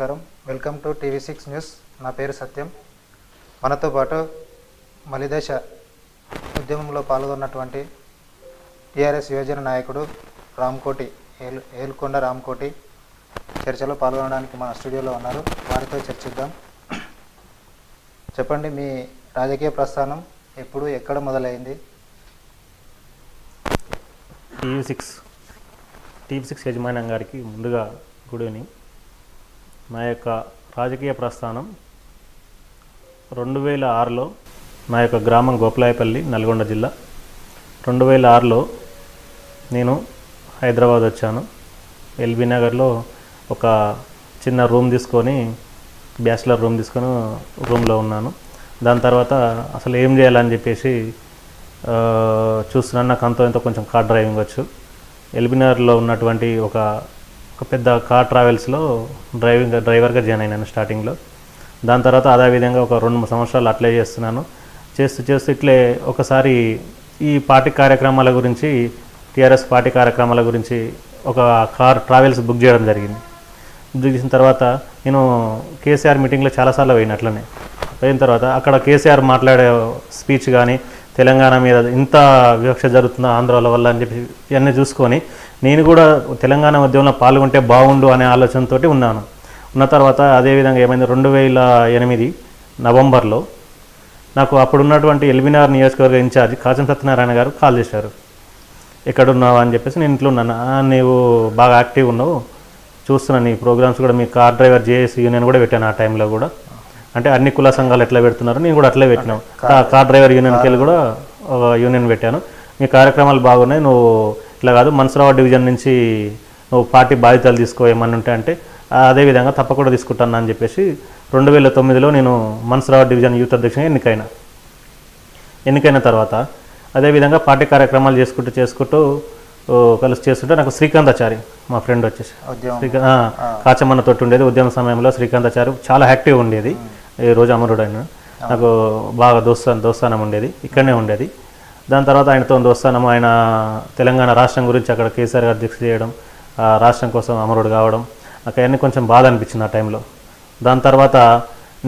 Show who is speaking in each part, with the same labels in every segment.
Speaker 1: నమస్కారం. Welcome to TV six news. నా పేరు సత్యం. మనతో పాటు మలిదేశ ఉద్యమంలో పాల్గొన్నటువంటి టీఆర్ఎస్ యువజన నాయకుడు రామ్కోటి ఏలు ఏలుకొండ రామ్కోటి చర్చలో పాల్గొనడానికి మన స్టూడియోలో ఉన్నారు. వారితో చర్చిద్దాం. చెప్పండి మీ రాజకీయ ప్రస్థానం ఎప్పుడు ఎక్కడ మొదలైంది?
Speaker 2: టీవీ సిక్స్ టీవీ సిక్స్ యజమాని గారికి ముందుగా గుడ్ ఈవినింగ్. నా యొక్క రాజకీయ ప్రస్థానం రెండు వేల ఆరులో నా యొక్క గ్రామం గోపలాయపల్లి నల్గొండ జిల్లా. రెండు వేల ఆరులో నేను హైదరాబాద్ వచ్చాను. ఎల్బీ నగర్లో ఒక చిన్న రూమ్ తీసుకొని బ్యాచిలర్ రూమ్ తీసుకొని రూమ్లో ఉన్నాను. దాని తర్వాత అసలు ఏం చేయాలని చెప్పేసి చూస్తున్నాను. నాకు అంత ఎంతో కొంచెం కార్ డ్రైవింగ్ వచ్చు. ఎల్బినార్లో ఉన్నటువంటి ఒక ఒక పెద్ద కార్ ట్రావెల్స్లో డ్రైవింగ్ డ్రైవర్గా జాయిన్ అయినాను స్టార్టింగ్లో. దాని తర్వాత అదేవిధంగా ఒక రెండు మూడు సంవత్సరాలు అట్లే చేస్తున్నాను. చేస్తూ చేస్తూ ఇట్లే ఒకసారి ఈ పార్టీ కార్యక్రమాల గురించి టీఆర్ఎస్ పార్టీ కార్యక్రమాల గురించి ఒక కార్ ట్రావెల్స్ బుక్ చేయడం జరిగింది. బుక్ చేసిన తర్వాత నేను కేసీఆర్ మీటింగ్లో చాలాసార్లు పోయిన అట్లనే. పోయిన తర్వాత అక్కడ కేసీఆర్ మాట్లాడే స్పీచ్ కానీ తెలంగాణ మీద ఇంత వివక్ష జరుగుతుందో ఆంధ్రాల వల్ల అని చెప్పి ఇవన్నీ చూసుకొని నేను కూడా తెలంగాణ ఉద్యమంలో పాల్గొంటే బాగుండు అనే ఆలోచనతో ఉన్నాను. ఉన్న తర్వాత అదేవిధంగా ఏమైంది? రెండు వేల ఎనిమిది నవంబర్లో నాకు అప్పుడున్నటువంటి ఎల్బినార్ నియోజకవర్గ ఇన్ఛార్జ్ కాచం సత్యనారాయణ గారు కాల్ చేశారు. ఎక్కడున్నావు అని చెప్పేసి నేను ఇంట్లో ఉన్నాను. నీవు బాగా యాక్టివ్ ఉన్నావు. చూస్తున్నాను నీ ప్రోగ్రామ్స్ కూడా మీ కార్ డ్రైవర్ జేఏసీ యూనియన్ కూడా పెట్టాను ఆ టైంలో కూడా. అంటే అన్ని కుల సంఘాలు ఎట్లా పెడుతున్నారు? నేను కూడా అట్లే పెట్టినాను కా- కార్ డ్రైవర్ యూనియన్కి వెళ్ళి కూడా ఒక యూనియన్ పెట్టాను. మీ కార్యక్రమాలు బాగున్నాయి. నువ్వు ఇట్లా కాదు మన్సరావు డివిజన్ నుంచి నువ్వు పార్టీ బాధ్యతలు తీసుకో ఏమన్నా ఉంటే అంటే "ఆ, అదేవిధంగా తప్పకుండా తీసుకుంటాను అని చెప్పేసి రెండు వేల తొమ్మిదిలో నేను మన్సరావు డివిజన్ యూత్ అధ్యక్షునిగా ఎన్నికైనా. ఎన్నికైన తర్వాత అదేవిధంగా పార్టీ కార్యక్రమాలు చేసుకుంటూ చేసుకుంటూ కలిసి చేస్తుంటే నాకు శ్రీకాంతాచారి మా ఫ్రెండ్ వచ్చేసి.
Speaker 1: ఉద్యమం.
Speaker 2: శ్రీకా ఆ, కాచమ్మన్న తోటి ఉండేది. ఉద్యమ సమయంలో శ్రీకాంతాచారి చాలా యాక్టివ్ ఉండేది. ఈ రోజు అమరుడు ఆయన నాకు బాగా దోస్తా దోస్తానం ఉండేది. ఇక్కడనే ఉండేది. దాని తర్వాత ఆయనతో దోస్తానం ఆయన తెలంగాణ రాష్ట్రం గురించి అక్కడ కేసీఆర్ గారు దీక్ష చేయడం ఆ రాష్ట్రం కోసం అమరుడు కావడం నాకు అవన్నీ కొంచెం బాధ అనిపించింది ఆ టైంలో. దాని తర్వాత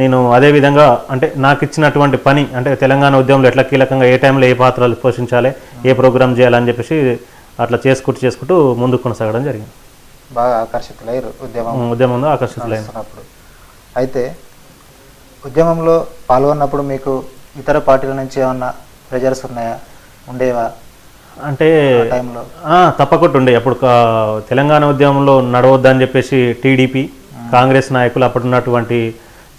Speaker 2: నేను అదే విధంగా అంటే నాకు ఇచ్చినటువంటి పని అంటే తెలంగాణ ఉద్యమంలో ఎట్లా కీలకంగా ఏ టైంలో ఏ పాత్రలు పోషించాలి ఏ ప్రోగ్రామ్ చేయాలని చెప్పేసి అట్లా చేసుకుంటూ చేసుకుంటూ ముందుకు కొనసాగడం జరిగింది.
Speaker 1: బాగా ఆకర్షితులయ్యారు ఉద్యమం.
Speaker 2: ఉద్యమంలో ఆకర్షితులైంది
Speaker 1: చేస్తున్నప్పుడు అయితే ఉద్యమంలో పాల్గొన్నప్పుడు మీకు ఇతర పార్టీల నుంచి ఏమన్నా ప్రెజర్స్ ఉన్నాయా? ఉండేవా?
Speaker 2: అంటే
Speaker 1: టైంలో.
Speaker 2: తప్పకుండా ఉండే. అప్పుడు తెలంగాణ ఉద్యమంలో నడవద్దని చెప్పేసి టీడీపీ కాంగ్రెస్ నాయకులు అప్పుడు ఉన్నటువంటి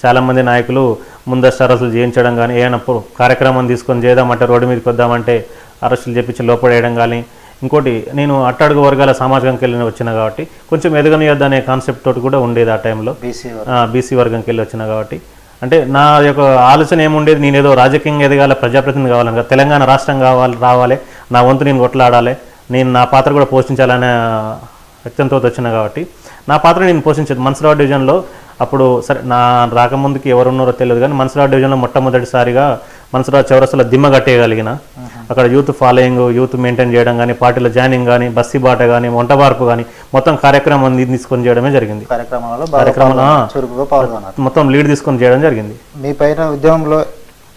Speaker 2: చాలామంది నాయకులు ముందస్తు అరెస్టులు చేయించడం కానీ ఏమైనా కార్యక్రమం తీసుకొని చేద్దామంటే రోడ్డు మీదకి వద్దామంటే అరెస్టులు చేపించి లోపడేయడం కానీ ఇంకోటి నేను అట్టడుగు వర్గాల సమాజంకి వెళ్ళి వచ్చిన కాబట్టి కొంచెం ఎదగనియొద్దు అనే కాన్సెప్ట్ తోటి కూడా ఉండేది ఆ టైంలో.
Speaker 1: బీసీ
Speaker 2: బీసీ వర్గంకి వెళ్ళి వచ్చిన కాబట్టి. అంటే నా యొక్క ఆలోచన ఏముండేది? నేను ఏదో రాజకీయంగా ఎదగాలి ప్రజాప్రతినిధి కావాలని తెలంగాణ రాష్ట్రం కావాలి రావాలి నా వంతు నేను కొట్లాడాలి నేను నా పాత్ర కూడా పోషించాలనే వ్యక్తంతో వచ్చిన కాబట్టి నా పాత్ర నేను పోషించేది. మన్సరావు డివిజన్లో అప్పుడు సరే నా రాకముందుకి ఎవరు ఉన్నారో తెలియదు కానీ మన్సరావు డివిజన్లో మొట్టమొదటిసారిగా మన్సరావు చౌరస్తలో దిమ్మ కట్టేయగలిగిన. అక్కడ యూత్ ఫాలోయింగ్ యూత్ మెయింటైన్ చేయడం కానీ పార్టీలో జాయినింగ్ కానీ బస్సీ బాట కానీ వంట మార్పు కానీ మొత్తం కార్యక్రమం తీసుకొని చేయడమే జరిగింది.
Speaker 1: కార్యక్రమంలో
Speaker 2: మొత్తం లీడ్ తీసుకొని చేయడం జరిగింది.
Speaker 1: మీ పైన ఉద్యమంలో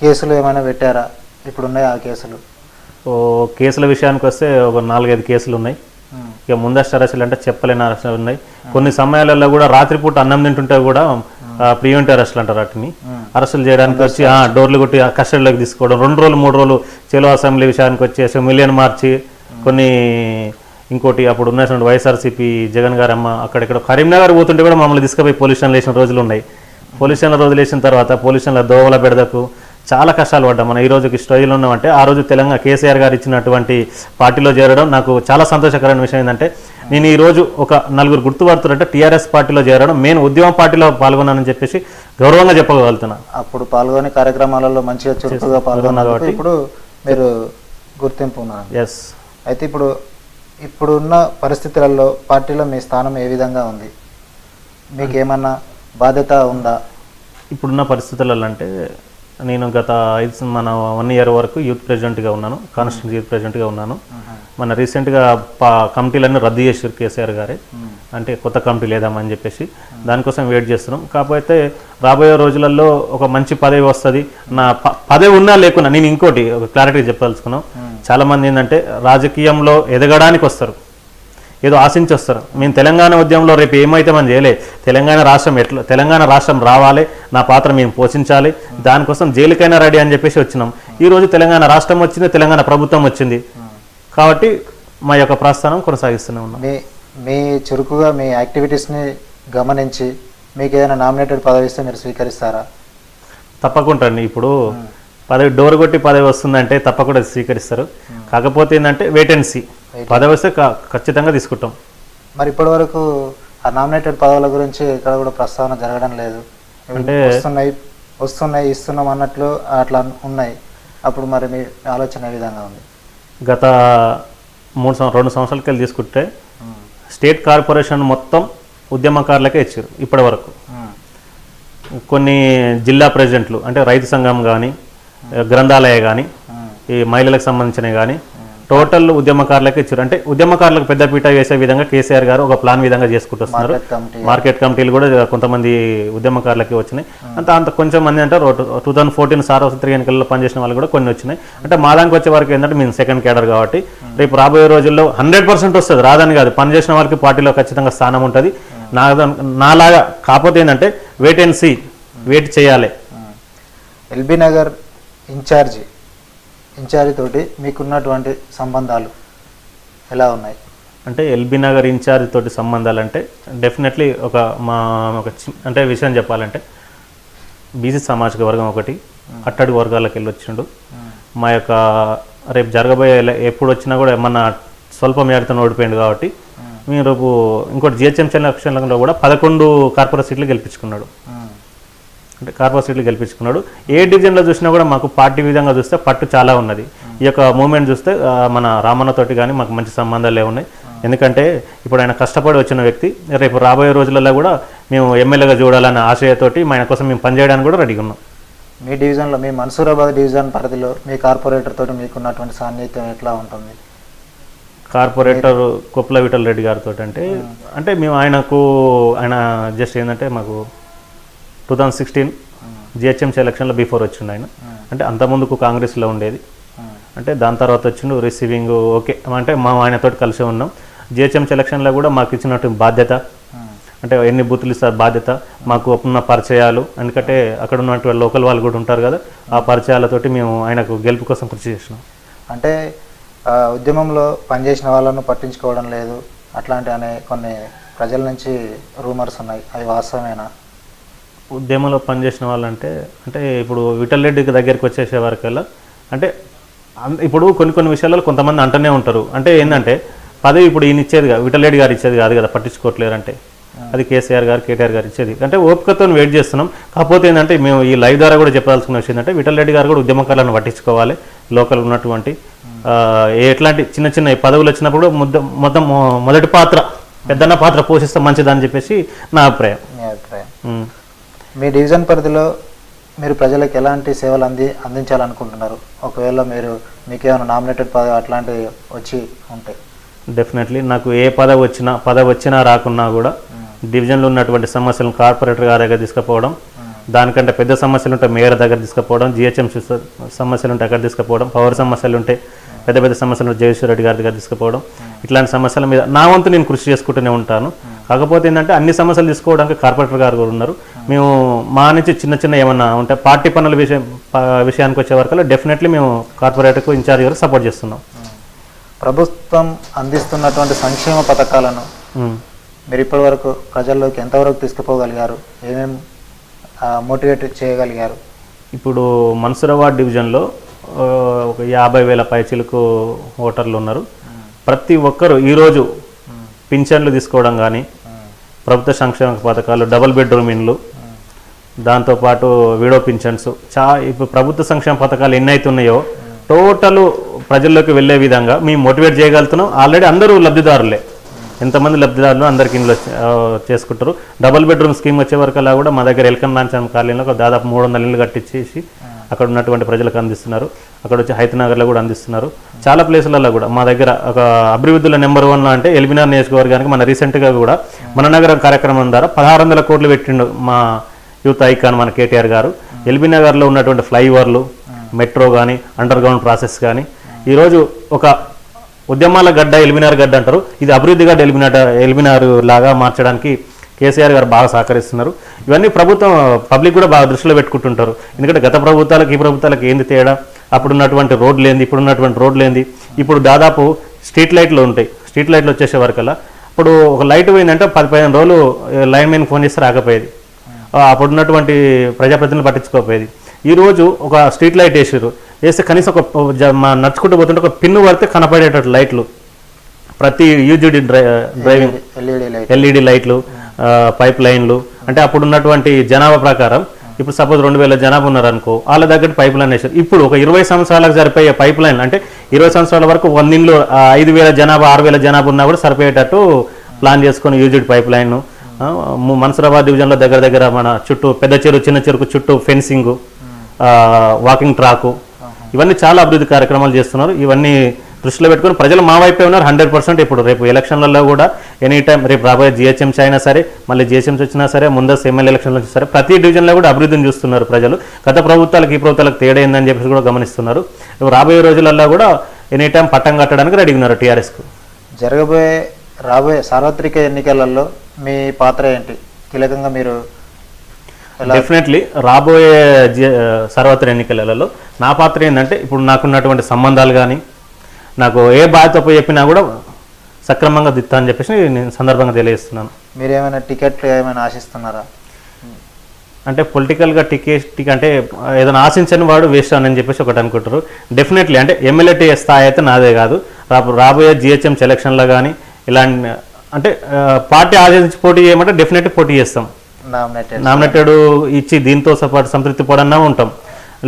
Speaker 1: కేసులు ఏమైనా పెట్టారా? ఇప్పుడు ఉన్నాయి ఆ కేసులు?
Speaker 2: ఓ కేసుల విషయానికి వస్తే ఒక నాలుగైదు కేసులు ఉన్నాయి. ఇక ముందస్తు అరెస్టులు అంటే చెప్పలేని అరెస్టులు ఉన్నాయి. కొన్ని సమయాలలో కూడా రాత్రిపూట అన్నం తింటుంటే కూడా ప్రివెంటివ్ అరెస్టులు అంటారు వాటిని. అరెస్టులు చేయడానికి వచ్చి ఆ, డోర్లు కొట్టి కస్టడీలోకి తీసుకోవడం. రెండు రోజులు మూడు రోజులు చెలో అసెంబ్లీ విషయానికి వచ్చేసి మిలియన్ మార్చి కొన్ని ఇంకోటి అప్పుడు ఉన్నటువంటి వైఎస్ఆర్సీపీ జగన్ గారు అమ్మ అక్కడెక్కడ కరీంనగర్ పోతుంటే కూడా మమ్మల్ని తీసుకుపోయి పోలీస్ వేసిన రోజులు ఉన్నాయి. పోలీస్ రోజులు వేసిన తర్వాత పోలీస్ దోవల బెడదకు చాలా కష్టాలు పడ్డాం. మనం ఈ రోజుకి స్టోరీలో ఉన్నామంటే ఆ రోజు తెలంగాణ కేసీఆర్ గారు ఇచ్చినటువంటి పార్టీలో చేరడం నాకు చాలా సంతోషకరమైన విషయం ఏంటంటే నేను ఈ రోజు ఒక నలుగురు గుర్తుపడుతున్నట్టే టీఆర్ఎస్ పార్టీలో చేరడం నేను ఉద్యమ పార్టీలో పాల్గొన్నానని చెప్పేసి గౌరవంగా చెప్పగలుగుతున్నా.
Speaker 1: అప్పుడు పాల్గొనే కార్యక్రమాలలో మంచిగా చురుకుగా పాల్గొన్నారు ఇప్పుడు మీరు గుర్తింపు ఉన్నారు.
Speaker 2: ఎస్
Speaker 1: అయితే ఇప్పుడు ఇప్పుడున్న పరిస్థితులలో పార్టీలో మీ స్థానం ఏ విధంగా ఉంది? మీకు ఏమన్నా బాధ్యత ఉందా?
Speaker 2: ఇప్పుడున్న పరిస్థితులలో అంటే నేను గత ఐదు మన వన్ ఇయర్ వరకు యూత్ ప్రెసిడెంట్గా ఉన్నాను కాన్స్టిట్యూన్సీ యూత్ ప్రెసిడెంట్గా ఉన్నాను. మన రీసెంట్గా పా కమిటీలన్నీ రద్దు చేసారు కేసీఆర్ గారే. అంటే కొత్త కమిటీ లేదామని చెప్పేసి. దానికోసం వెయిట్ చేస్తున్నాం. కాకపోతే రాబోయే రోజులలో ఒక మంచి పదవి వస్తుంది. నా ప- పదవి ఉన్నా లేకున్నా నేను ఇంకోటి ఒక క్లారిటీ చెప్పదలుచుకున్నాం. చాలా మంది ఏంటంటే రాజకీయంలో ఎదగడానికి వస్తారు. ఏదో ఆశించి వస్తారు మేము తెలంగాణ ఉద్యమంలో రేపు ఏమైతే మనం చేయలే తెలంగాణ రాష్ట్రం ఎట్లా తెలంగాణ రాష్ట్రం రావాలి నా పాత్ర మేము పోషించాలి దానికోసం జైలుకైనా రెడీ అని చెప్పేసి వచ్చినాం. ఈ రోజు తెలంగాణ రాష్ట్రం వచ్చింది తెలంగాణ ప్రభుత్వం వచ్చింది. కాబట్టి మా యొక్క ప్రస్థానం కొనసాగిస్తూనే ఉన్నాం.
Speaker 1: మీ మీ చురుకుగా మీ యాక్టివిటీస్ని గమనించి మీకు ఏదైనా నామినేటెడ్ పదవి ఇస్తే మీరు స్వీకరిస్తారా?
Speaker 2: తప్పకుండా అండి. ఇప్పుడు పదవి డోర్ కొట్టి పదవి వస్తుందంటే తప్పకుండా స్వీకరిస్తారు. కాకపోతే ఏంటంటే వెయిట్ అండ్ సీ పదవి వస్తే క- ఖచ్చితంగా తీసుకుంటాం.
Speaker 1: మరి ఇప్పటి వరకు ఆ నామినేటెడ్ పదవుల గురించి ఇక్కడ కూడా ప్రస్తావన జరగడం లేదు.
Speaker 2: అంటే-
Speaker 1: వస్తున్నాయి వస్తున్నాయి ఇస్తున్నాం అన్నట్లు అట్లా ఉన్నాయి. అప్పుడు మరి మీ ఆలోచన ఏ విధంగా ఉంది?
Speaker 2: గత మూడు సంవత్సరం రెండు సంవత్సరాలకి వెళ్ళి తీసుకుంటే స్టేట్ కార్పొరేషన్ మొత్తం ఉద్యమకారులకే ఇచ్చారు ఇప్పటి వరకు కొన్ని జిల్లా ప్రెసిడెంట్లు అంటే రైతు సంఘం కానీ గ్రంథాలయ కానీ ఈ మహిళలకు సంబంధించినవి కానీ టోటల్ ఉద్యమకారులకు ఇచ్చారు. అంటే ఉద్యమకారులకు పెద్దపీట వేసే విధంగా కేసీఆర్ గారు ఒక ప్లాన్ విధంగా చేసుకుంటూ వస్తున్నారు
Speaker 1: మార్కెట్ కమిటీ
Speaker 2: మార్కెట్ కమిటీలు కూడా కొంతమంది ఉద్యమకారులకి వచ్చినాయి. అంత అంత కొంచెం మంది అంటే టూ థౌసండ్ ఫోర్టీన్ సార్వత్రిక ఎన్నికల్లో పనిచేసిన వాళ్ళు కూడా కొన్ని వచ్చినాయి. అంటే మా దానికి వచ్చే వరకు ఏంటంటే మేము సెకండ్ కేడర్ కాబట్టి రేపు రాబోయే రోజుల్లో హండ్రెడ్ పర్సెంట్ వస్తుంది. రాదని కాదు పనిచేసిన వాళ్ళకి పార్టీలో ఖచ్చితంగా స్థానం ఉంటుంది. నా నాలాగా కాకపోతే ఏంటంటే వెయిట్ అండ్ సీ వెయిట్ చేయాలి.
Speaker 1: LB Nagar in charge. In charge తోటి మీకున్నటువంటి సంబంధాలు ఎలా ఉన్నాయి?
Speaker 2: అంటే ఎల్బీ నగర్ ఇన్ఛార్జ్ తోటి సంబంధాలు అంటే డెఫినెట్లీ ఒక మా ఒక అంటే విషయం చెప్పాలంటే బీసీ సామాజిక వర్గం ఒకటి అట్టడుగు వర్గాలకు వెళ్ళి వచ్చిండు మా యొక్క రేపు జరగబోయే ఎప్పుడు వచ్చినా కూడా ఏమన్నా స్వల్ప మేరతో ఓడిపోయింది కాబట్టి మేము. రేపు ఇంకోటి జిహెచ్ఎంసీ ఎలక్షన్లలో కూడా పదకొండు కార్పొరేట్ సీట్లు గెలిపించుకున్నాడు. అంటే కార్పొరేట్ సీట్లు గెలిపించుకున్నాడు. ఏ డివిజన్లో చూసినా కూడా మాకు పార్టీ విధంగా చూస్తే పట్టు చాలా ఉన్నది. ఈ యొక్క మూమెంట్ చూస్తే మన రామన్నతోటి కానీ మాకు మంచి సంబంధాలే ఉన్నాయి. ఎందుకంటే ఇప్పుడు ఆయన కష్టపడి వచ్చిన వ్యక్తి రేపు రాబోయే రోజులలో కూడా మేము ఎమ్మెల్యేగా చూడాలనే ఆశయతోటి ఆయన కోసం మేము పనిచేయడానికి కూడా రెడీగా ఉన్నాం.
Speaker 1: మీ డివిజన్లో మీ మన్సూరాబాద్ డివిజన్ పరిధిలో మీ కార్పొరేటర్ తోటి మీకున్నటువంటి సాన్నిహిత్యం ఎట్లా ఉంటుంది?
Speaker 2: కార్పొరేటర్ కొప్పుల విఠల్ రెడ్డి గారితో అంటే అంటే మేము ఆయనకు ఆయన జస్ట్ ఏంటంటే మాకు టూ థౌజండ్ సిక్స్టీన్ జిహెచ్ఎంసీ ఎలక్షన్లో బిఫోర్ వచ్చిండు ఆయన. అంటే అంతకుముందుకు కాంగ్రెస్లో ఉండేది. అంటే దాని తర్వాత వచ్చిండు రిసీవింగ్ ఓకే. అంటే మా ఆయనతోటి కలిసి ఉన్నాం. జిహెచ్ఎంసీ ఎలక్షన్లో కూడా మాకు ఇచ్చినట్టు బాధ్యత. అంటే ఎన్ని బూతులు ఇస్తారు బాధ్యత. మాకు ఉన్న పరిచయాలు. ఎందుకంటే అక్కడ ఉన్నటువంటి లోకల్ వాళ్ళు కూడా ఉంటారు కదా ఆ పరిచయాలతోటి మేము ఆయనకు గెలుపు కోసం కృషి చేసినాం.
Speaker 1: అంటే ఉద్యమంలో పనిచేసిన వాళ్ళను పట్టించుకోవడం లేదు. అట్లాంటి అనే కొన్ని ప్రజల నుంచి రూమర్స్ ఉన్నాయి. అవి వాస్తవమేనా?
Speaker 2: ఉద్యమంలో పనిచేసిన వాళ్ళంటే అంటే ఇప్పుడు విఠల్ రెడ్డి దగ్గరికి వచ్చేసే వరకల్లా అంటే ఇప్పుడు కొన్ని కొన్ని విషయాలలో కొంతమంది అంటూనే ఉంటారు. అంటే ఏంటంటే పదవి ఇప్పుడు ఈయన ఇచ్చేది కాదు విఠల్ రెడ్డి గారు ఇచ్చేది కాదు కదా పట్టించుకోవట్లేరు అంటే అది కేసీఆర్ గారు కేటీఆర్ గారు ఇచ్చేది. అంటే ఓపికతో వెయిట్ చేస్తున్నాం. కాకపోతే ఏంటంటే మేము ఈ లైవ్ ద్వారా కూడా చెప్పాల్సిన విషయం ఏంటంటే విఠల్ రెడ్డి గారు కూడా ఉద్యమకాలను పట్టించుకోవాలి లోకల్ ఉన్నటువంటి ఎట్లాంటి చిన్న చిన్న పదవులు వచ్చినప్పుడు ముద్ద మొత్తం మొదటి పాత్ర పెద్దన్న పాత్ర పోషిస్తే మంచిదని చెప్పేసి నా అభిప్రాయం.
Speaker 1: మీ డివిజన్ పరిధిలో మీరు ప్రజలకు ఎలాంటి సేవలు అంది అందించాలనుకుంటున్నారు? ఒకవేళ మీరు మీకు ఏమైనా నామినేటెడ్ పదవి అట్లాంటివి వచ్చి ఉంటాయి
Speaker 2: డెఫినెట్లీ నాకు ఏ పదవి వచ్చినా పదవి వచ్చినా రాకున్నా కూడా డివిజన్లో ఉన్నటువంటి సమస్యలను కార్పొరేటర్ గారి దగ్గర తీసుకుపోవడం దానికంటే పెద్ద సమస్యలు ఉంటే మేయర్ దగ్గర తీసుకుపోవడం జిహెచ్ఎంసీ సమస్యలు ఉంటే అక్కడ తీసుకుపోవడం పవర్ సమస్యలు ఉంటే పెద్ద పెద్ద సమస్యలు ఉంటే జగదీశ్వర్ రెడ్డి గారి దగ్గర తీసుకుపోవడం ఇట్లాంటి సమస్యల మీద నా వంతు నేను కృషి చేసుకుంటూనే ఉంటాను. కాకపోతే ఏంటంటే అన్ని సమస్యలు తీసుకోవడానికి కార్పొరేటర్ గారు కూడా ఉన్నారు. మేము మా నుంచి చిన్న చిన్న ఏమన్నా ఉంటే పార్టీ పనుల విషయం విషయానికి వచ్చే వరకు డెఫినెట్లీ మేము కార్పొరేటర్కు ఇన్ఛార్జ్ గారు సపోర్ట్ చేస్తున్నాం.
Speaker 1: ప్రభుత్వం అందిస్తున్నటువంటి సంక్షేమ పథకాలను. మీరు ఇప్పటి వరకు ప్రజల్లోకి ఎంతవరకు తీసుకుపోగలిగారు? ఏమేం మోటివేట్ చేయగలిగారు?
Speaker 2: ఇప్పుడు మన్సూరాబాద్ డివిజన్లో ఒక యాభై వేల పైచీలకు ఓటర్లు ఉన్నారు. ప్రతి ఒక్కరు ఈరోజు పింఛన్లు తీసుకోవడం కానీ ప్రభుత్వ సంక్షేమ పథకాలు డబుల్ బెడ్రూమ్ ఇండ్లు దాంతోపాటు విడో పింఛన్స్. చా ఇప్పుడు ప్రభుత్వ సంక్షేమ పథకాలు ఎన్ని అవుతున్నాయో టోటల్ ప్రజల్లోకి వెళ్ళే విధంగా మేము మోటివేట్ చేయగలుగుతున్నాం. ఆల్రెడీ అందరూ లబ్ధిదారులే. ఎంతమంది లబ్ధిదారులు అందరికి ఇందులో చేసుకుంటారు. డబుల్ బెడ్రూమ్ స్కీమ్ వచ్చే వరకు అలా కూడా మా దగ్గర ఎల్కన్ నాంచం కాలనీలో ఒక దాదాపు మూడు వందల ఇళ్ళు కట్టించేసి అక్కడ ఉన్నటువంటి ప్రజలకు అందిస్తున్నారు. అక్కడ వచ్చి హైతనగర్లో కూడా అందిస్తున్నారు. చాలా ప్లేసులలో కూడా మా దగ్గర ఒక అభివృద్ధిలో నెంబర్ వన్ అంటే ఎల్బినార్ నియోజకవర్గానికి మన రీసెంట్గా కూడా మన నగరం కార్యక్రమం ద్వారా పదహారు వందల కోట్లు పెట్టిండు మా యూత్ ఐకాన్ మన కేటీఆర్ గారు. ఎల్బీ నగర్లో ఉన్నటువంటి ఫ్లైఓవర్లు మెట్రో కానీ అండర్ గ్రౌండ్ ప్రాసెస్ కానీ ఈరోజు ఒక ఉద్యమాల గడ్డ ఎల్బినార్ గడ్డ అంటారు. ఇది అభివృద్ధి గడ్డ ఎల్బినార్ ఎల్బినార్ లాగా మార్చడానికి కేసీఆర్ గారు బాగా సహకరిస్తున్నారు. ఇవన్నీ ప్రభుత్వం పబ్లిక్ కూడా బాగా దృష్టిలో పెట్టుకుంటుంటారు. ఎందుకంటే గత ప్రభుత్వాలకు ఈ ప్రభుత్వాలకు ఏంది తేడా? అప్పుడు ఉన్నటువంటి రోడ్లు ఏంది ఇప్పుడు ఉన్నటువంటి రోడ్లు ఏంది? ఇప్పుడు దాదాపు స్ట్రీట్ లైట్లు ఉంటాయి. స్ట్రీట్ లైట్లు వచ్చేసే వరకల్లా. ఇప్పుడు ఒక లైట్ పోయిందంటే పది పదిహేను రోజులు లైన్ మెయిన్ ఫోన్ చేస్తే రాకపోయేది. ఆ, అప్పుడు ఉన్నటువంటి ప్రజాప్రతినిధులు పట్టించుకోకపోయేది. ఈ రోజు ఒక స్ట్రీట్ లైట్ వేసారు వేస్తే కనీసం ఒక నడుచుకుంటూ పోతుంటే ఒక పిన్ను పడితే కనపడేటట్టు లైట్లు. ప్రతి UGD dry driving
Speaker 1: LED light
Speaker 2: LED లైట్లు పైప్ లైన్లు. అంటే అప్పుడు ఉన్నటువంటి జనాభా ప్రకారం ఇప్పుడు సపోజ్ రెండు వేల జనాభా ఉన్నారనుకో వాళ్ళ దగ్గర పైప్ లైన్ వేసారు ఇప్పుడు ఒక ఇరవై సంవత్సరాలకు సరిపోయే పైప్ లైన్ అంటే ఇరవై సంవత్సరాల వరకు వందిండ్లు ఐదు వేల జనాభా ఆరు వేల జనాభా ఉన్నా కూడా సరిపోయేటట్టు ప్లాన్ చేసుకొని యూజ్డ్ పైప్ లైన్ మన్సరాబాద్ డివిజన్లో దగ్గర దగ్గర మన చుట్టూ పెద్ద చెరువు చిన్న చెరుకు చుట్టూ ఫెన్సింగ్ వాకింగ్ ట్రాకు ఇవన్నీ చాలా అభివృద్ధి కార్యక్రమాలు చేస్తున్నారు. ఇవన్నీ దృష్టిలో పెట్టుకొని ప్రజలు మా వైపే ఉన్నారు హండ్రెడ్ పర్సెంట్ ఇప్పుడు. రేపు ఎలక్షన్లలో కూడా ఎనీ టైం రేపు రాబోయే జిహెచ్ఎంసీ అయినా సరే మళ్ళీ జిహెచ్ఎంసీ వచ్చినా సరే ముందస్తు ఎమ్మెల్యే ఎలక్షన్లు వచ్చినా సరే ప్రతి డివిజన్లో కూడా అభివృద్ధిని చూస్తున్నారు ప్రజలు. గత ప్రభుత్వాలకు ఈ ప్రభుత్వాలకు తేడా ఏందని చెప్పేసి కూడా గమనిస్తున్నారు. రేపు రాబోయే రోజులలో కూడా ఎనీ టైం పట్టం కట్టడానికి రెడీ ఉన్నారు టీఆర్ఎస్కు.
Speaker 1: జరగబోయే రాబోయే సార్వత్రిక ఎన్నికలలో మీ పాత్ర ఏంటి? కీలకంగా మీరు
Speaker 2: డెఫినెట్లీ రాబోయే సార్వత్రిక ఎన్నికలలో నా పాత్ర ఏంటంటే ఇప్పుడు నాకున్నటువంటి సంబంధాలు కానీ నాకు ఏ బాధ్యత పోయి చెప్పినా కూడా సక్రమంగా దిత్తా అని చెప్పేసి నేను సందర్భంగా తెలియజేస్తున్నాను.
Speaker 1: మీరు ఏమైనా టికెట్ ఏమైనా ఆశిస్తున్నారా?
Speaker 2: అంటే పొలిటికల్గా టికెట్ టిక్ అంటే ఏదైనా ఆశించని వాడు వేస్ట్ అని చెప్పేసి ఒకటి అనుకుంటారు. డెఫినెట్లీ అంటే ఎమ్మెల్యే స్థాయి అయితే నాదే కాదు. రాబో రాబోయే జిహెచ్ఎం సెలక్షన్లో కానీ ఇలాంటి అంటే పార్టీ ఆశించి పోటీ చేయమంటే డెఫినెట్లీ పోటీ చేస్తాం.
Speaker 1: నామినేటెడ్
Speaker 2: ఇచ్చి దీంతో పాటు సంతృప్తి పడన్నా ఉంటాం.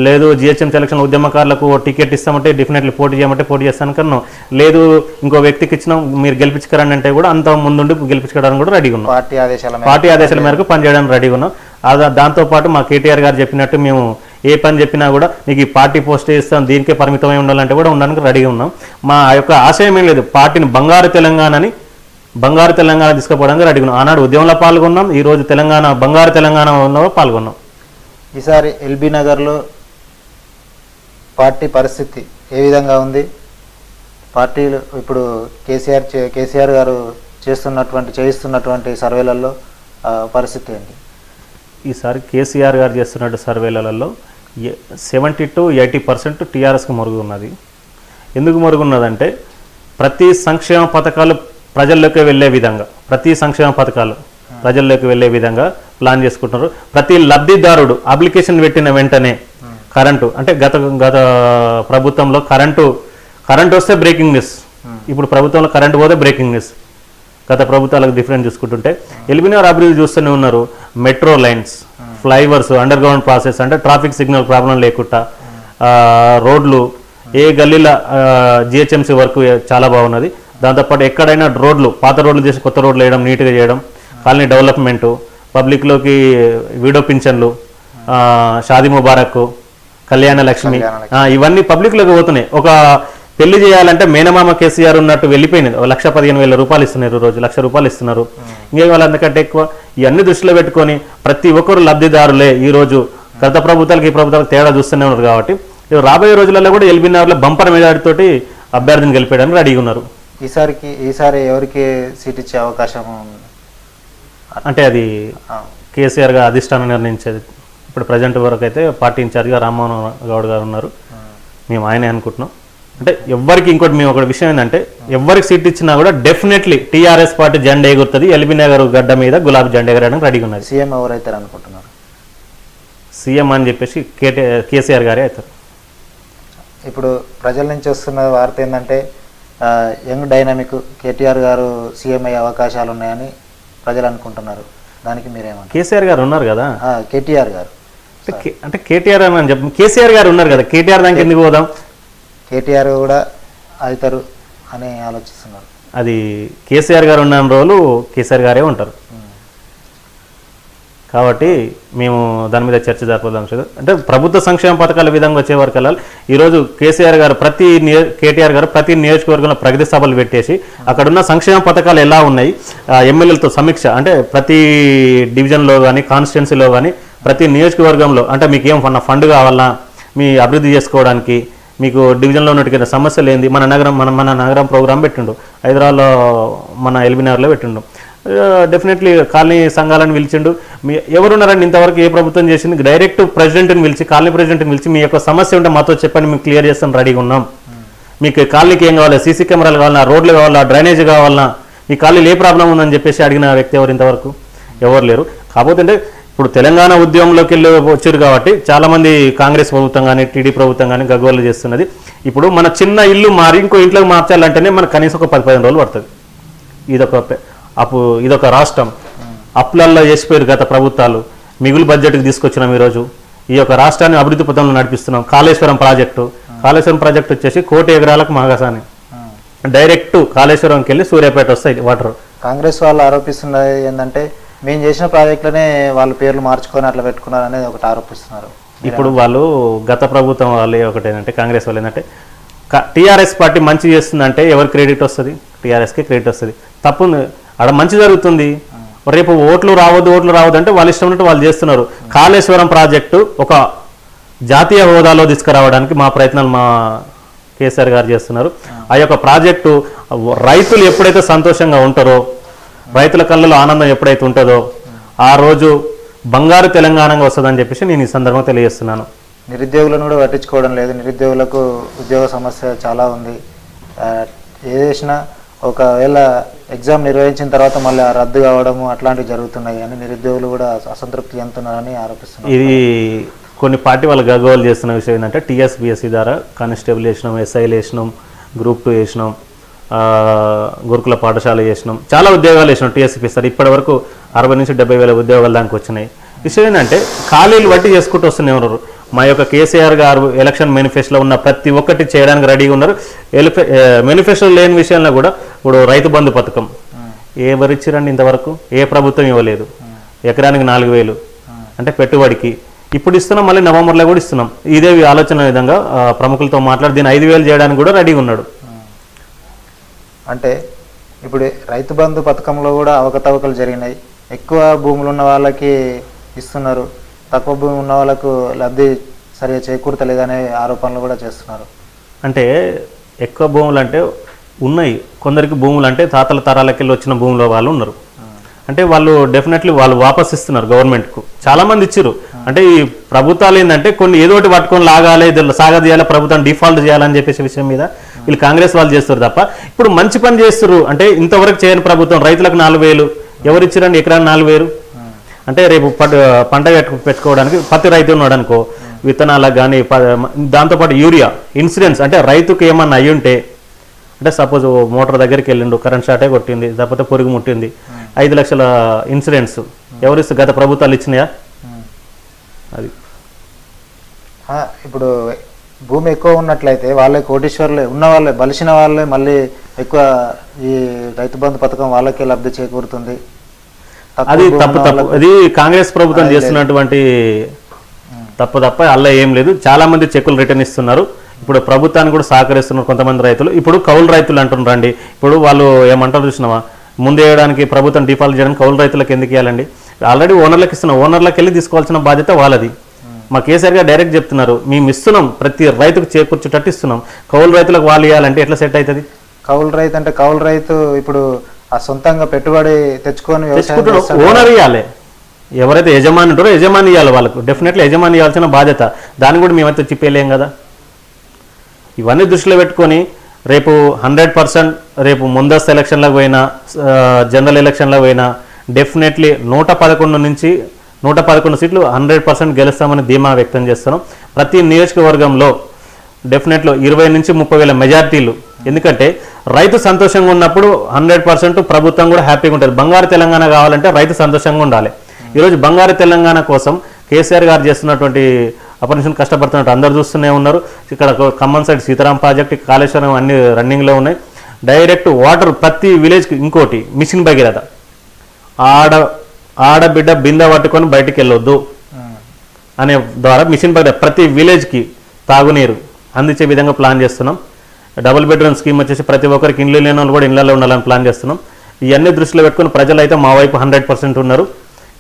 Speaker 2: లేదు జిహెచ్ఎం సెలక్షన్ ఉద్యమకారులకు టికెట్ ఇస్తామంటే డెఫినెట్లీ పోటీ చేయమంటే పోటీ చేస్తాను కన్నా. లేదు ఇంకో వ్యక్తికి ఇచ్చిన మీరు గెలిపించుకరండి అంటే కూడా అంత ముందుండి గెలిపించుకోవడానికి కూడా రెడీగా ఉన్నాం.
Speaker 1: పార్టీ ఆదేశాల మేరకు
Speaker 2: పార్టీ ఆదేశాల మేరకు పనిచేయడానికి రెడీగా ఉన్నాం. అదా దాంతోపాటు మా కేటీఆర్ గారు చెప్పినట్టు మేము ఏ పని చెప్పినా కూడా నీకు ఈ పార్టీ పోస్ట్ ఇస్తాం దీనికే పరిమితమై ఉండాలంటే కూడా ఉండడానికి రెడీగా ఉన్నాం. మా యొక్క ఆశయం ఏం లేదు. పార్టీని బంగారు తెలంగాణని బంగారు తెలంగాణ తీసుకుపోవడానికి రెడీగా ఉన్నాం. ఆనాడు ఉద్యమంలో పాల్గొన్నాం ఈ రోజు తెలంగాణ బంగారు తెలంగాణలో పాల్గొన్నాం.
Speaker 1: ఈసారి ఎల్బీ నగర్లో పార్టీ పరిస్థితి ఏ విధంగా ఉంది? పార్టీలు ఇప్పుడు కేసీఆర్ చే- కేసీఆర్ గారు చేస్తున్నటువంటి చేయిస్తున్నటువంటి సర్వేలలో పరిస్థితి ఏంటి?
Speaker 2: ఈసారి కేసీఆర్ గారు చేస్తున్నట్టు సర్వేలలో సెవెంటీ టు ఎయిటీ పర్సెంట్ టీఆర్ఎస్కి మరుగు ఉన్నది ఎందుకు మరుగున్నదంటే ప్రతి సంక్షేమ పథకాలు ప్రజల్లోకి వెళ్ళే విధంగా ప్రతి సంక్షేమ పథకాలు ప్రజల్లోకి వెళ్ళే విధంగా ప్లాన్ చేసుకుంటున్నారు. ప్రతి లబ్ధిదారుడు అప్లికేషన్ పెట్టిన వెంటనే కరెంటు అంటే గత గత ప్రభుత్వంలో కరెంటు కరెంట్ వస్తే బ్రేకింగ్ న్యూస్ ఇప్పుడు ప్రభుత్వంలో కరెంట్ పోతే బ్రేకింగ్ న్యూస్ గత ప్రభుత్వాలకు డిఫరెంట్ చూసుకుంటుంటే ఎలిమినార్ అభివృద్ధి చూస్తూనే ఉన్నారు metro lines flyovers underground process అంటే ట్రాఫిక్ సిగ్నల్ ప్రాబ్లం లేకుండా రోడ్లు ఏ గల్లీల జిహెచ్ఎంసీ వర్క్ చాలా బాగున్నది. దాంతోపాటు ఎక్కడైనా రోడ్లు పాత రోడ్లు చేసి కొత్త రోడ్లు వేయడం నీట్గా చేయడం కాలనీ డెవలప్మెంటు పబ్లిక్లోకి వీడియో పింఛన్లు షాదీ ముబారక్ కళ్యాణ లక్ష్మి ఇవన్నీ పబ్లిక్లోకి పోతున్నాయి. ఒక పెళ్ళి చేయాలంటే మేనమామ కేసీఆర్ ఉన్నట్టు వెళ్ళిపోయినది ఒక లక్ష పదిహేను వేల రూపాయలు ఇస్తున్నారు రోజు లక్ష రూపాయలు ఇస్తున్నారు. ఇంకేం వాళ్ళు అంతకంటే ఎక్కువ? ఇవన్నీ దృష్టిలో పెట్టుకొని ప్రతి ఒక్కరు లబ్ధిదారులే ఈ రోజు. గత ప్రభుత్వాలకు ఈ ప్రభుత్వాలకు తేడా చూస్తూనే ఉన్నారు కాబట్టి రాబోయే రోజులలో కూడా ఎల్బీనగర్లో బంపర్ మెజారిటీతోటి అభ్యర్థిని గెలిపేయడానికి రెడీగా ఉన్నారు.
Speaker 1: ఈసారికి ఈసారి ఎవరికి సీట్ ఇచ్చే అవకాశం ఉంది
Speaker 2: అంటే అది కేసీఆర్ గారు అధిష్టానం నిర్ణయించేది. ఇప్పుడు ప్రజెంట్ వరకు అయితే పార్టీ ఇన్ఛార్జ్గా రామ్మోహన్ గౌడ్ గారు ఉన్నారు. మేము ఆయనే అనుకుంటున్నాం. అంటే ఎవ్వరికి ఇంకోటి మేము ఒక విషయం ఏంటంటే ఎవరికి సీట్ ఇచ్చినా కూడా డెఫినెట్లీ టీఆర్ఎస్ పార్టీ జెండా ఎగురుతుంది. ఎల్బీ నగర్ గడ్డ మీద గులాబీ జెండా ఎగరడానికి రెడీగా ఉన్నది.
Speaker 1: సీఎం ఎవరైతారు అనుకుంటున్నారు?
Speaker 2: సీఎం అని చెప్పేసి కేటీ కేసీఆర్ గారే అవుతారు.
Speaker 1: ఇప్పుడు ప్రజల నుంచి వస్తున్న వార్త ఏంటంటే యంగ్ డైనమిక్ కేటీఆర్ గారు సీఎం అయ్యే అవకాశాలు ఉన్నాయని ప్రజలు అనుకుంటున్నారు. దానికి మీరేమంటారు?
Speaker 2: కేసీఆర్ గారు ఉన్నారు కదా?
Speaker 1: కేటీఆర్ గారు.
Speaker 2: అంటే కేటీఆర్ అని చెప్పి కేసీఆర్ గారు ఉన్నారు కదా కేటీఆర్ దానికి ఎందుకు పోదాం?
Speaker 1: కేటీఆర్ కూడా అవుతారు అని ఆలోచిస్తున్నారు.
Speaker 2: అది కేసీఆర్ గారు ఉన్న రోజులు కేసీఆర్ గారే ఉంటారు. కాబట్టి మేము దాని మీద చర్చ జరపదాం అంటే ప్రభుత్వ సంక్షేమ పథకాల విధంగా వచ్చే వరకు ఈరోజు కేసీఆర్ గారు ప్రతి కేటీఆర్ గారు ప్రతి నియోజకవర్గంలో ప్రగతి సభలు పెట్టేసి అక్కడున్న సంక్షేమ పథకాలు ఎలా ఉన్నాయి ఎమ్మెల్యేలతో సమీక్ష అంటే ప్రతి డివిజన్లో కానీ కాన్స్టిట్యున్సీలో కానీ ప్రతి నియోజకవర్గంలో అంటే మీకు ఏం ఫండ్ ఫండ్ కావాలన్నా మీ అభివృద్ధి చేసుకోవడానికి మీకు డివిజన్లో ఉన్నట్టుగా సమస్యలు ఏంది మన నగరం మన మన నగరం ప్రోగ్రాం పెట్టిండు హైదరాబాద్లో మన ఎల్బీనగర్లో పెట్టిండు. డెఫినెట్లీ కాలనీ సంఘాలను పిలిచిండు ఎవరున్నారండి ఇంతవరకు ఏ ప్రభుత్వం చేసింది? డైరెక్ట్ ప్రెసిడెంట్ని పిలిచి కాలనీ ప్రెసిడెంట్ని పిలిచి మీ యొక్క సమస్య ఉంటే మాతో చెప్పండి మేము క్లియర్ చేస్తాం రెడీగా ఉన్నాం. మీకు కాలనీకి ఏం కావాలి? సీసీ కెమెరాలు కావాలన్నా రోడ్లు కావాలా డ్రైనేజ్ కావాలన్నా మీ కాలనీలో ఏ ప్రాబ్లం ఉందని చెప్పేసి అడిగిన వ్యక్తి ఎవరు ఇంతవరకు? ఎవరు లేరు. కాకపోతే అంటే ఇప్పుడు తెలంగాణ ఉద్యమంలోకి వెళ్ళి వచ్చారు కాబట్టి చాలామంది కాంగ్రెస్ ప్రభుత్వం కానీ టీడీ ప్రభుత్వం కానీ గగ్గోలు చేస్తున్నది. ఇప్పుడు మన చిన్న ఇల్లు మారి ఇంకో ఇంట్లోకి మార్చాలంటేనే మనకు కనీసం ఒక పది పదిహేను రోజులు పడుతుంది. ఇదొక అప్పు ఇదొక రాష్ట్రం. అప్పులల్లో చేసిపోయారు గత ప్రభుత్వాలు. మిగులు బడ్జెట్కి తీసుకొచ్చినాం ఈరోజు. ఈ యొక్క రాష్ట్రాన్ని అభివృద్ధి పథంలో నడిపిస్తున్నాం. కాళేశ్వరం ప్రాజెక్టు. కాళేశ్వరం ప్రాజెక్ట్ వచ్చేసి కోటి ఎకరాలకు మాగాసాని. డైరెక్ట్ కాళేశ్వరంకి వెళ్ళి సూర్యాపేట వస్తాయి వాటర్.
Speaker 1: కాంగ్రెస్ వాళ్ళు ఆరోపిస్తున్నది ఏంటంటే మేము చేసిన ప్రాజెక్టులనే వాళ్ళ పేర్లు మార్చుకొని అట్లా పెట్టుకున్నారు అనేది ఒకటి ఆరోపిస్తున్నారు.
Speaker 2: ఇప్పుడు వాళ్ళు గత ప్రభుత్వం వాళ్ళు ఒకటి ఏంటంటే కాంగ్రెస్ వాళ్ళు ఏంటంటే టీఆర్ఎస్ పార్టీ మంచి చేస్తుందంటే ఎవరు క్రెడిట్ వస్తుంది? టీఆర్ఎస్కి క్రెడిట్ వస్తుంది. తప్పు. ఆడ మంచి జరుగుతుంది. రేపు ఓట్లు రావద్దు ఓట్లు రావద్దు అంటే వాళ్ళు ఇష్టం వాళ్ళు చేస్తున్నారు. కాళేశ్వరం ప్రాజెక్టు ఒక జాతీయ హోదాలో తీసుకురావడానికి మా ప్రయత్నాలు మా కేసీఆర్ గారు చేస్తున్నారు. ఆ యొక్క ప్రాజెక్టు రైతులు ఎప్పుడైతే సంతోషంగా ఉంటారో రైతుల కళ్ళలో ఆనందం ఎప్పుడైతే ఉంటుందో ఆ రోజు బంగారు తెలంగాణగా వస్తుందని చెప్పేసి నేను ఈ సందర్భంగా తెలియజేస్తున్నాను.
Speaker 1: నిరుద్యోగులను కూడా పట్టించుకోవడం లేదు. నిరుద్యోగులకు ఉద్యోగ సమస్య చాలా ఉంది. ఏ చేసినా ఒకవేళ ఎగ్జామ్ నిర్వహించిన తర్వాత మళ్ళీ రద్దు కావడము అట్లాంటివి జరుగుతున్నాయి అని నిరుద్యోగులు కూడా అసంతృప్తి చెందుతున్నారని ఆరోపిస్తున్నారు.
Speaker 2: ఇది కొన్ని పార్టీ వాళ్ళు గగోలు చేస్తున్న విషయం ఏంటంటే టీఎస్బిఎస్సి ద్వారా కానిస్టేబుల్ చేసినాం ఎస్ఐలు వేసినాం గ్రూప్ టూ వేసినాం గురుకుల పాఠశాల చేసినాం. చాలా ఉద్యోగాలు వేసినాం టీఎస్పీ సార్. ఇప్పటి వరకు అరవై నుంచి డెబ్బై వేల ఉద్యోగాలు దానికి వచ్చినాయి. విషయం ఏంటంటే ఖాళీలు బట్టి చేసుకుంటూ వస్తున్నాయి ఉన్నారు మా యొక్క కేసీఆర్ గారు ఎలక్షన్ మేనిఫెస్టోలో ఉన్న ప్రతి ఒక్కటి చేయడానికి రెడీగా ఉన్నారు. మేనిఫెస్టో లేని విషయంలో కూడా ఇప్పుడు రైతు బంధు పథకం. ఎవరు ఇచ్చిరండి ఇంతవరకు? ఏ ప్రభుత్వం ఇవ్వలేదు. ఎకరానికి నాలుగు వేలు. అంటే పెట్టుబడికి. ఇప్పుడు ఇస్తున్నాం మళ్ళీ నవంబర్లో కూడా ఇస్తున్నాం. ఇదే ఆలోచన విధంగా ప్రముఖులతో మాట్లాడి దీన్ని ఐదు వేలు చేయడానికి కూడా రెడీగా ఉన్నాడు.
Speaker 1: అంటే ఇప్పుడు రైతు బంధు పథకంలో కూడా అవకతవకలు జరిగినాయి. ఎక్కువ భూములు ఉన్న వాళ్ళకి ఇస్తున్నారు. తక్కువ భూమి ఉన్న వాళ్ళకు లబ్ధి సరిగా చేకూరతలేదనే ఆరోపణలు కూడా చేస్తున్నారు.
Speaker 2: అంటే ఎక్కువ భూములు అంటే ఉన్నాయి. కొందరికి భూములు అంటే తాతల తరాలకెళ్ళి వచ్చిన భూముల వాళ్ళు ఉన్నారు. అంటే వాళ్ళు డెఫినెట్లీ వాళ్ళు వాపస్ ఇస్తున్నారు గవర్నమెంట్కు. చాలామంది ఇచ్చారు అంటే ఈ ప్రభుత్వాలు ఏంటంటే కొన్ని ఏదో ఒకటి పట్టుకొని లాగాలి ఇది సాగదీయాలి ప్రభుత్వం డిఫాల్ట్ చేయాలని చెప్పేసి విషయం మీద వీళ్ళు కాంగ్రెస్ వాళ్ళు చేస్తారు తప్ప. ఇప్పుడు మంచి పని చేస్తారు అంటే ఇంతవరకు చేయని ప్రభుత్వం రైతులకు నాలుగు వేలు ఎవరు ఇచ్చారండి? ఎకరానికి నాలుగు వేలు? అంటే రేపు పంట పెట్టుకోవడానికి పత్తి రైతు ఉన్నాడు అనుకో విత్తనాలకు కానీ దాంతోపాటు యూరియా ఇన్సూరెన్స్ అంటే రైతుకు ఏమన్నా అయ్యుంటే అంటే సపోజ్ మోటార్ దగ్గరికి వెళ్ళిండు కరెంట్ షార్టే కొట్టింది లేకపోతే పొరుగు ముట్టింది. ఐదు లక్షల ఇన్సూరెన్స్ ఎవరిస్తూ గత ప్రభుత్వాలు ఇచ్చినాయా? అది.
Speaker 1: ఆ, ఇప్పుడు భూమి ఎక్కువ ఉన్నట్లయితే వాళ్ళే కోటీశ్వర్లే ఉన్న వాళ్ళే బలిసిన వాళ్ళే మళ్ళీ ఎక్కువ ఈ రైతు బంధు పథకం వాళ్ళకే లబ్ధి చేకూరుతుంది.
Speaker 2: అది తప్పు తప్పు. అది కాంగ్రెస్ ప్రభుత్వం చేస్తున్నటువంటి తప్పు తప్ప అలా ఏం లేదు. చాలా మంది చెక్కులు రిటర్న్ ఇస్తున్నారు. ఇప్పుడు ప్రభుత్వానికి కూడా సహకరిస్తున్నారు కొంతమంది రైతులు. ఇప్పుడు కౌలు రైతులు అంటున్నారండి ఇప్పుడు వాళ్ళు ఏమంటారు చూసినావా? ముందు వేయడానికి ప్రభుత్వం డిఫాల్ట్ చేయడానికి కౌలు రైతులకు ఎందుకు ఇవ్వాలండి ఆల్రెడీ ఓనర్లకు ఇస్తున్నాం ఓనర్లకు వెళ్ళి తీసుకోవాల్సిన బాధ్యత వాళ్ళది. మా కేసీఆర్ గారు డైరెక్ట్ చెప్తున్నారు మేము ఇస్తున్నాం ప్రతి రైతుకు చేకూర్చేటట్టు ఇస్తున్నాం. కౌలు రైతులకు వాళ్ళు ఇవ్వాలంటే ఎట్లా సెట్ అవుతుంది?
Speaker 1: కౌలు రైతు అంటే కౌలు రైతు ఇప్పుడు ఆ సొంతంగా పెట్టుబడి తెచ్చుకొని.
Speaker 2: ఓనర్ ఇవ్వాలి ఎవరైతే యజమాని ఉంటారో యజమాని ఇవ్వాలి వాళ్ళకు. డెఫినెట్లీ యజమాని ఇవ్వాల్సిన బాధ్యత. దాన్ని కూడా మేమైతే చెప్పేయలేం కదా? ఇవన్నీ దృష్టిలో పెట్టుకొని రేపు హండ్రెడ్ పర్సెంట్ రేపు ముందస్తు ఎలక్షన్లకు పోయినా జనరల్ ఎలక్షన్లకు పోయినా డెఫినెట్లీ నూట పదకొండు నుంచి నూట పదకొండు సీట్లు హండ్రెడ్ పర్సెంట్ గెలుస్తామని ధీమా వ్యక్తం చేస్తున్నాం. ప్రతి నియోజకవర్గంలో డెఫినెట్లో ఇరవై నుంచి ముప్పై వేల మెజార్టీలు. ఎందుకంటే రైతు సంతోషంగా ఉన్నప్పుడు హండ్రెడ్ పర్సెంట్ ప్రభుత్వం కూడా హ్యాపీగా ఉంటుంది. బంగారు తెలంగాణ కావాలంటే రైతు సంతోషంగా ఉండాలి. ఈరోజు బంగారు తెలంగాణ కోసం కేసీఆర్ గారు చేస్తున్నటువంటి అపరిషన్ కష్టపడుతున్నట్టు అందరు చూస్తూనే ఉన్నారు. ఇక్కడ ఖమ్మం సైడ్ సీతారాం ప్రాజెక్ట్ కాళేశ్వరం అన్ని రన్నింగ్లో ఉన్నాయి. డైరెక్ట్ వాటర్ ప్రతి విలేజ్కి ఇంకోటి మిషన్ భగీరథ ఆడ ఆడబిడ్డ బిందె పట్టుకొని బయటికి వెళ్ళొద్దు అనే ద్వారా మిషన్ భగీరథ ప్రతి విలేజ్కి తాగునీరు అందించే విధంగా ప్లాన్ చేస్తున్నాం. డబుల్ బెడ్రూమ్ స్కీమ్ వచ్చేసి ప్రతి ఒక్కరికి ఇండ్లు లేని వాళ్ళు కూడా ఇళ్ళలో ఉండాలని ప్లాన్ చేస్తున్నాం. ఇవన్నీ దృష్టిలో పెట్టుకుని ప్రజలు అయితే మా వైపు హండ్రెడ్ పర్సెంట్ ఉన్నారు.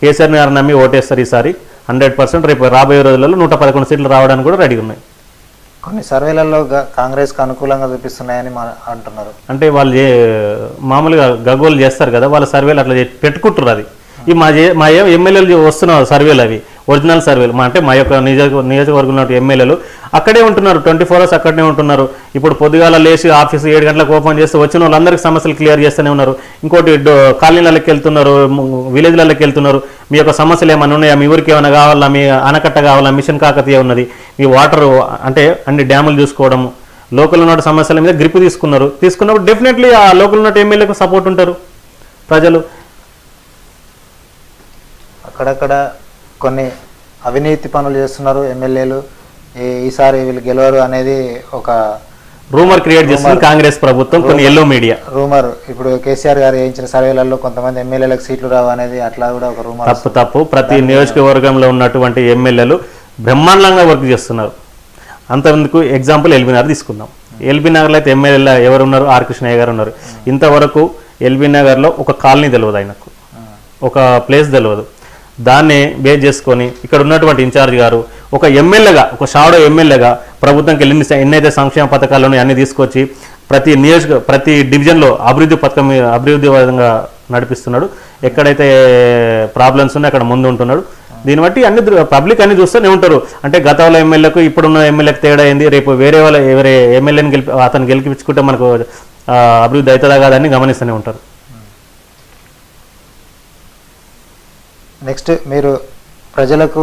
Speaker 2: కేసీఆర్ గారు నమ్మి ఓటేస్తారు ఈసారి. హండ్రెడ్ పర్సెంట్ రేపు రాబోయే రోజులలో నూట పదకొండు సీట్లు రావడానికి కూడా రెడీ ఉన్నాయి.
Speaker 1: కొన్ని సర్వేలలో కాంగ్రెస్కి అనుకూలంగా చూపిస్తున్నాయని మా అంటున్నారు.
Speaker 2: అంటే వాళ్ళు మామూలుగా గగోలు చేస్తారు కదా వాళ్ళ సర్వేలు అట్లా పెట్టుకుంటారు అది. ఈ మా మా ఎమ్మెల్యేలు వస్తున్నారు సర్వేలు అవి ఒరిజినల్ సర్వేలు. మా అంటే మా యొక్క నియోజక నియోజకవర్గంలో ఎమ్మెల్యేలు. అక్కడే ఉంటున్నారు ట్వంటీ ఫోర్ అవర్స్ అక్కడనే ఉంటున్నారు. ఇప్పుడు పొద్దుగాల లేచి ఆఫీస్ ఏడు గంటలకు ఓపెన్ చేస్తే వచ్చిన వాళ్ళందరికీ సమస్యలు క్లియర్ చేస్తూనే ఉన్నారు. ఇంకోటి కాలనీలకి వెళ్తున్నారు విలేజ్లకి వెళ్తున్నారు. మీ యొక్క సమస్యలు ఏమైనా ఉన్నాయా? మీ ఊరికి ఏమైనా కావాలా? మీ ఆనకట్ట కావాలా? మిషన్ కాకతీయ ఉన్నది. మీ వాటర్ అంటే అన్ని డ్యాములు చూసుకోవడము లోకల్ ఉన్న సమస్యల మీద గ్రిప్ తీసుకున్నారు. తీసుకున్నప్పుడు డెఫినెట్లీ ఆ లోకల్ ఉన్న ఎమ్మెల్యేకు సపోర్ట్ ఉంటారు ప్రజలు.
Speaker 1: అక్కడక్కడ కొన్ని అవినీతి పనులు చేస్తున్నారు ఎమ్మెల్యేలు. ఈసారి వీళ్ళు గెలవరు అనేది ఒక
Speaker 2: రూమర్ క్రియేట్ చేస్తుంది కాంగ్రెస్ ప్రభుత్వం కొన్ని ఎల్లో మీడియా
Speaker 1: రూమర్ ఇప్పుడు కేసీఆర్ గారు వేయించిన సర్వేలలో కొంతమంది ఎమ్మెల్యేలకు సీట్లు రావు అనేది అట్లా కూడా ఒక రూమర్
Speaker 2: తప్పు తప్పు. ప్రతి నియోజకవర్గంలో ఉన్నటువంటి ఎమ్మెల్యేలు బ్రహ్మాండంగా వర్క్ చేస్తున్నారు. అంతమందుకు ఎగ్జాంపుల్ ఎల్బీ నగర్ తీసుకుందాం. ఎల్బీ నగర్లో అయితే ఎమ్మెల్యేలు ఎవరు ఉన్నారు ఆర్ కృష్ణయ్య గారు ఉన్నారు. ఇంతవరకు ఎల్బీ నగర్లో ఒక కాలనీ తెలియదు ఆయనకు. ఒక ప్లేస్ తెలియదు దాన్ని బేస్ చేసుకొని ఇక్కడ ఉన్నటువంటి ఇన్ఛార్జ్ గారు ఒక ఎమ్మెల్యేగా ఒక షాడో ఎమ్మెల్యేగా ప్రభుత్వంకి ఎన్ని ఎన్నైతే సంక్షేమ పథకాలు అన్ని తీసుకొచ్చి ప్రతి నియోజక ప్రతి డివిజన్లో అభివృద్ధి పథకం అభివృద్ధి విధంగా నడిపిస్తున్నాడు. ఎక్కడైతే ప్రాబ్లమ్స్ ఉన్నాయో అక్కడ ముందు ఉంటున్నాడు. దీన్ని బట్టి అన్ని పబ్లిక్ అన్ని చూస్తూనే ఉంటారు. అంటే గతంలో ఎమ్మెల్యేకు ఇప్పుడున్న ఎమ్మెల్యేకి తేడా అయింది రేపు వేరే వాళ్ళ వేరే ఎమ్మెల్యేని గెలిపి అతను గెలిపించుకుంటే మనకు అభివృద్ధి అవుతుందా కాదని గమనిస్తూనే ఉంటారు.
Speaker 1: నెక్స్ట్ మీరు ప్రజలకు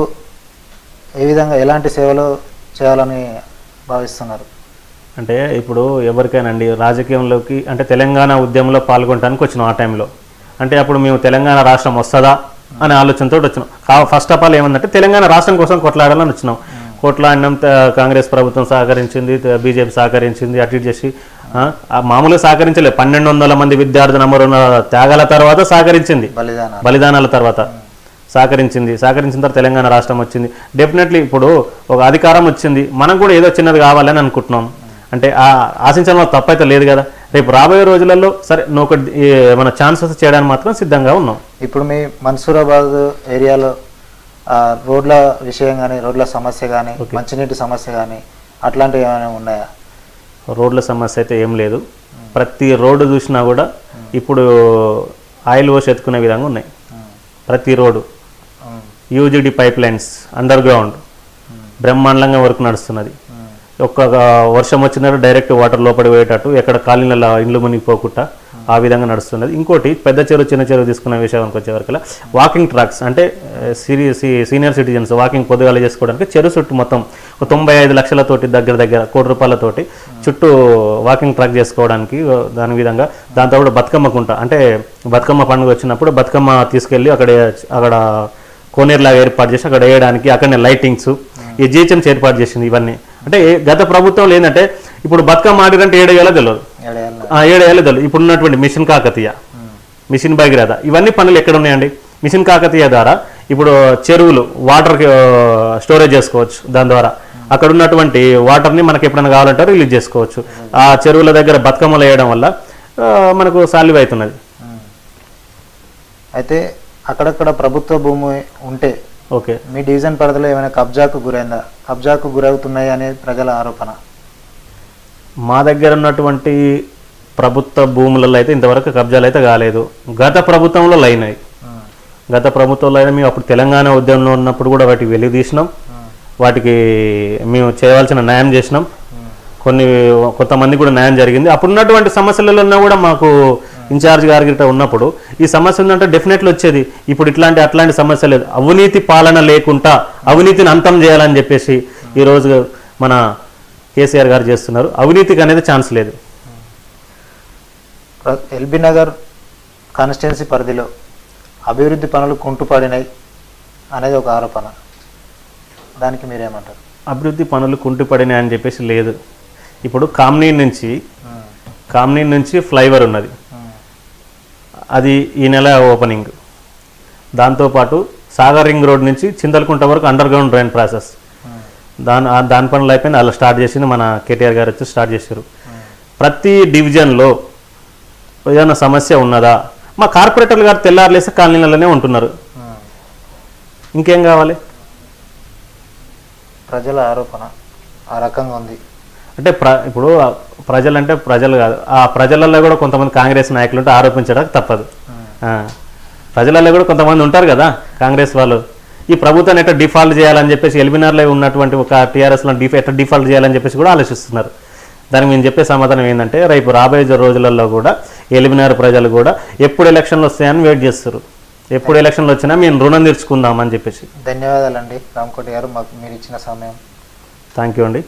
Speaker 1: ఏ విధంగా ఎలాంటి సేవలు చేయాలని భావిస్తున్నారు?
Speaker 2: అంటే ఇప్పుడు ఎవరికైనాండి రాజకీయంలోకి అంటే తెలంగాణ ఉద్యమంలో పాల్గొనడానికి వచ్చినాం ఆ టైంలో. అంటే అప్పుడు మేము తెలంగాణ రాష్ట్రం వస్తుందా అనే ఆలోచనతో వచ్చినాం. కా ఫస్ట్ ఆఫ్ ఆల్ ఏమందంటే తెలంగాణ రాష్ట్రం కోసం కొట్లాడాలని వచ్చినాం. కొట్లాడినాం కాంగ్రెస్ ప్రభుత్వం సహకరించింది బీజేపీ సహకరించింది అటు ఇటు చేసి మామూలుగా సహకరించలేదు పన్నెండు వందల మంది విద్యార్థి నమరున్న త్యాగాల తర్వాత సహకరించింది.
Speaker 1: బలిదానాల.
Speaker 2: తర్వాత. సహకరించింది. సహకరించిన తర్వాత తెలంగాణ రాష్ట్రం వచ్చింది. డెఫినెట్లీ ఇప్పుడు ఒక అధికారం వచ్చింది. మనం కూడా ఏదో చిన్నది కావాలని అనుకుంటున్నాం. అంటే ఆ ఆశించడం వల్ల తప్పైతే లేదు కదా. రేపు రాబోయే రోజులలో సరే నువ్వు మన ఛాన్సెస్ చేయడానికి మాత్రం సిద్ధంగా ఉన్నాం.
Speaker 1: ఇప్పుడు మీ మన్సూరాబాద్ ఏరియాలో రోడ్ల విషయం కానీ రోడ్ల సమస్య కానీ మంచినీటి సమస్య కానీ అట్లాంటివి ఏమైనా ఉన్నాయా?
Speaker 2: రోడ్ల సమస్య అయితే ఏం లేదు. ప్రతి రోడ్డు చూసినా కూడా ఇప్పుడు ఆయిల్ వాష్ ఎత్తుకునే విధంగా ఉన్నాయి. ప్రతి రోడ్డు. UGD pipe lines underground బ్రహ్మాండంగా వర్క్ నడుస్తున్నది. ఒక్క వర్షం వచ్చినట్టు డైరెక్ట్ వాటర్ లోపలి పోయేటట్టు ఎక్కడ కాలనీల ఇండ్లు మునిగిపోకుండా ఆ. విధంగా నడుస్తున్నది. ఇంకోటి పెద్ద చెరువు చిన్న చెరువు తీసుకునే విషయానికి వచ్చేవరకు వాకింగ్ ట్రాక్స్ అంటే సీనియర్ సిటిజన్స్ వాకింగ్ పొద్దుగాల చేసుకోవడానికి చెరువు చుట్టూ మొత్తం తొంభై ఐదు లక్షలతోటి దగ్గర దగ్గర కోటి రూపాయలతోటి చుట్టూ వాకింగ్ ట్రాక్ చేసుకోవడానికి దాని విధంగా దాంతో కూడా బతుకమ్మ కుంట అంటే బతుకమ్మ పండుగ వచ్చినప్పుడు బతుకమ్మ తీసుకెళ్ళి అక్కడ అక్కడ కోనేరులాగా ఏర్పాటు చేసి అక్కడ వేయడానికి అక్కడనే లైటింగ్స్ ఈ జిహెచ్ఎంసీ ఏర్పాటు చేసింది ఇవన్నీ. అంటే గత ప్రభుత్వంలో ఏంటంటే ఇప్పుడు బతుకమ్మ ఆడిరంటే ఏడేయాలో తెలియదు
Speaker 1: ఏడేళ్ళ
Speaker 2: తెలియదు ఇప్పుడు ఉన్నటువంటి మిషన్ కాకతీయ మిషన్ భగీరథ ఇవన్నీ పనులు ఎక్కడ ఉన్నాయండి మిషన్ కాకతీయ ద్వారా ఇప్పుడు చెరువులు వాటర్ స్టోరేజ్ చేసుకోవచ్చు. దాని ద్వారా అక్కడ ఉన్నటువంటి వాటర్ని మనకి ఎప్పుడైనా కావాలంటే రిలీజ్ చేసుకోవచ్చు. ఆ చెరువుల దగ్గర బతుకమ్మలు వేయడం వల్ల మనకు సాల్వ్ అవుతున్నది.
Speaker 1: అయితే అక్కడక్కడ ప్రభుత్వ భూమి ఉంటే
Speaker 2: ఓకే.
Speaker 1: మీ డివిజన్ పరిధిలో ఏమైనా కబ్జాకు గురైందా? కబ్జాకు గురవుతున్నాయి అనేది ప్రజల ఆరోపణ.
Speaker 2: మా దగ్గర ఉన్నటువంటి ప్రభుత్వ భూములలో అయితే ఇంతవరకు కబ్జాలు అయితే కాలేదు. గత ప్రభుత్వంలో లైనాయి గత ప్రభుత్వంలో అయినా మేము అప్పుడు తెలంగాణ ఉద్యమంలో ఉన్నప్పుడు కూడా వాటికి వెలుగు తీసినాం. వాటికి మేము చేయవలసిన న్యాయం చేసినాం. కొన్ని కొంతమంది కూడా న్యాయం జరిగింది. అప్పుడు ఉన్నటువంటి సమస్యలలో ఉన్నా కూడా మాకు ఇన్ఛార్జ్ గారి గిట్ట ఉన్నప్పుడు ఈ సమస్య ఉందంటే డెఫినెట్లీ వచ్చేది. ఇప్పుడు ఇట్లాంటి అట్లాంటి సమస్య లేదు. అవినీతి పాలన లేకుండా అవినీతిని అంతం చేయాలని చెప్పేసి ఈరోజు మన కేసీఆర్ గారు చేస్తున్నారు. అవినీతికి అనేది ఛాన్స్ లేదు.
Speaker 1: ఎల్బీ నగర్ కాన్స్టిట్యున్సీ పరిధిలో అభివృద్ధి పనులు కుంటుపడినాయి అనేది ఒక ఆరోపణ. దానికి మీరేమంటారు?
Speaker 2: అభివృద్ధి పనులు కుంటుపడినాయి అని చెప్పేసి లేదు. ఇప్పుడు కామ్నీ నుంచి కామ్నీ నుంచి ఫ్లైఓవర్ ఉన్నది. అది ఈ నెల ఓపెనింగ్. దాంతోపాటు సాగర్ రింగ్ రోడ్ నుంచి చింతలకుంట వరకు అండర్ గ్రౌండ్ డ్రైన్ ప్రాసెస్. దాని దాని పనులు అయిపోయింది అలా స్టార్ట్ చేసింది మన కేటీఆర్ గారు వచ్చి స్టార్ట్ చేశారు. ప్రతి డివిజన్లో ఏదైనా సమస్య ఉన్నదా? మా కార్పొరేటర్లు గారు తెల్లారులేసి కాలనీలలోనే ఉంటున్నారు. ఇంకేం కావాలి?
Speaker 1: ప్రజల ఆరోపణ ఆ రకంగా ఉంది.
Speaker 2: అంటే ప్ర ఇప్పుడు ఆ ప్రజలంటే ప్రజలు కాదు. ఆ ప్రజలలో కూడా కొంతమంది కాంగ్రెస్ నాయకులు ఉంటే ఆరోపించడానికి తప్పదు. ప్రజలలో కూడా కొంతమంది ఉంటారు కదా కాంగ్రెస్ వాళ్ళు. ఈ ప్రభుత్వాన్ని ఎట్లా డిఫాల్ట్ చేయాలని చెప్పేసి ఎల్బినార్లో ఉన్నటువంటి ఒక టీఆర్ఎస్లో డిఫ్ ఎట్లా డిఫాల్ట్ చేయాలని చెప్పేసి కూడా ఆలోచిస్తున్నారు. దానికి మేము చెప్పే సమాధానం ఏంటంటే రేపు రాబోయే రోజులలో కూడా ఎలిమినార్ ప్రజలు కూడా ఎప్పుడు ఎలక్షన్లు వస్తాయని వెయిట్ చేస్తారు ఎప్పుడు ఎలక్షన్లు వచ్చినా మేము రుణం తీర్చుకుందాం అని చెప్పేసి.
Speaker 1: ధన్యవాదాలండి. రామకోటి గారు మాకు మీరు ఇచ్చిన సమయం.
Speaker 2: థ్యాంక్ యూ అండి.